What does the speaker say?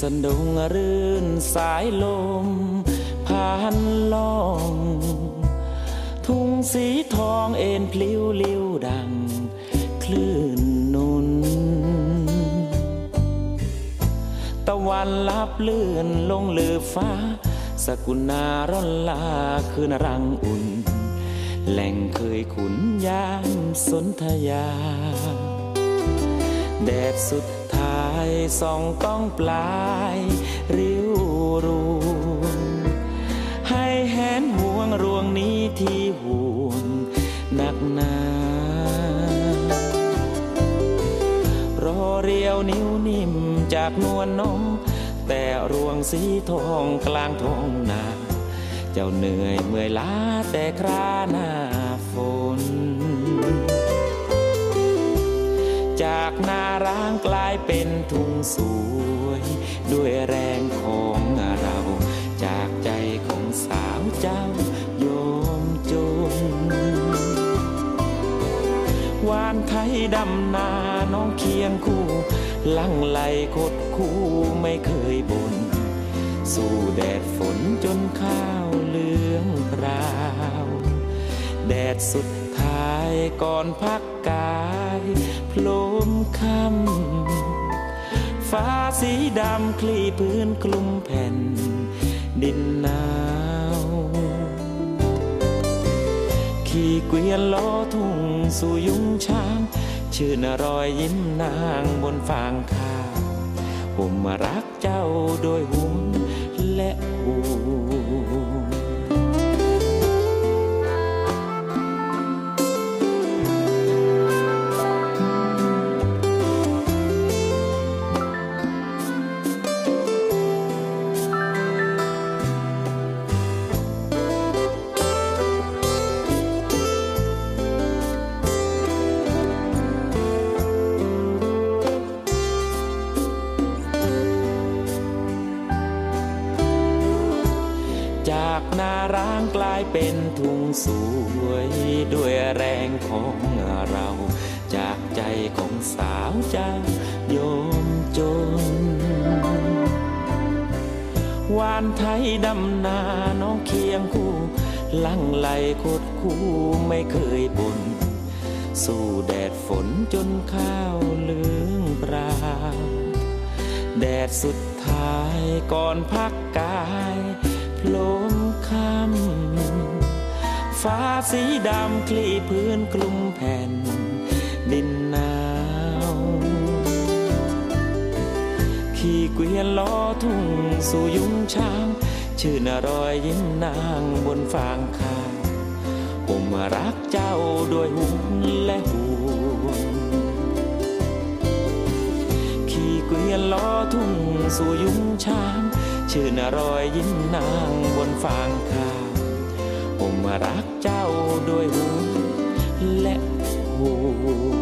สนดงรื่นสายลมผ่านล่อง ทุ่งสีทองเอ็นพลิ้วลิ้วดัง คลื่นนุน ตะวันลับเลื่อนลงเลือฟ้า สกุณาร่อนลาคืนรังอุ่น แหล่งเคยขุนยามสนธยา แดดสุดายส่องต้องปลายริ้วรูให้แหนห่วงรวงนี้ที่ห่วงหนักหนารอเรียวนิ้วนิ่มจากนวลนมแต่รวงสีทองกลางท้องนา เจ้าเหนื่อยเมื่อยล้าแต่คราหน้า สวย ด้วยแรงของเรา จากใจของสาวเจ้าโยมจนวานไทยดำนาน้องเคียงคู่ ลังไหลคดคู่ไม่เคยบน่นสู้แดดฝนจนข้าวเหลืองราว แดดสุดท้ายก่อนพักกายโพลมคำ ฟ้าสีดำคลี่พื้นคลุมแผ่น ดินหนาว ขี่เกวียนล้อทุ่งสู่ยุงช้าง ชื่นรอยยิ้มนางบนฟางข้าวผมมารักเจ้าโดยห่วงและหู ร้างกลายเป็นทุ่งสวยด้วยแรงของเรา จากใจของสาวเจ้าโยมจนวานไทยดำนาน้องเคียงคู่ลังไหลคดคู่ไม่เคยบน่นสู้แดดฝนจนข้าวเหลืองปราแดดสุดท้ายก่อนพักกาย ลมค่ำฟ้าสีดำคลี่พื้นคลุมแผ่น ดินหนาว ขี่เกวียนล้อทุ่งสู่ยุงช้าง ชื่นรอยยิ้มนางบนฟางข้าวผมรักเจ้าด้วยห่วงและห่วขี่เกวียนล้อทุ่งสู่ยุงช้าง ชื่อนรอยยิ้มนางบนฟางข้าวผมรักเจ้าด้วยหัวและหัว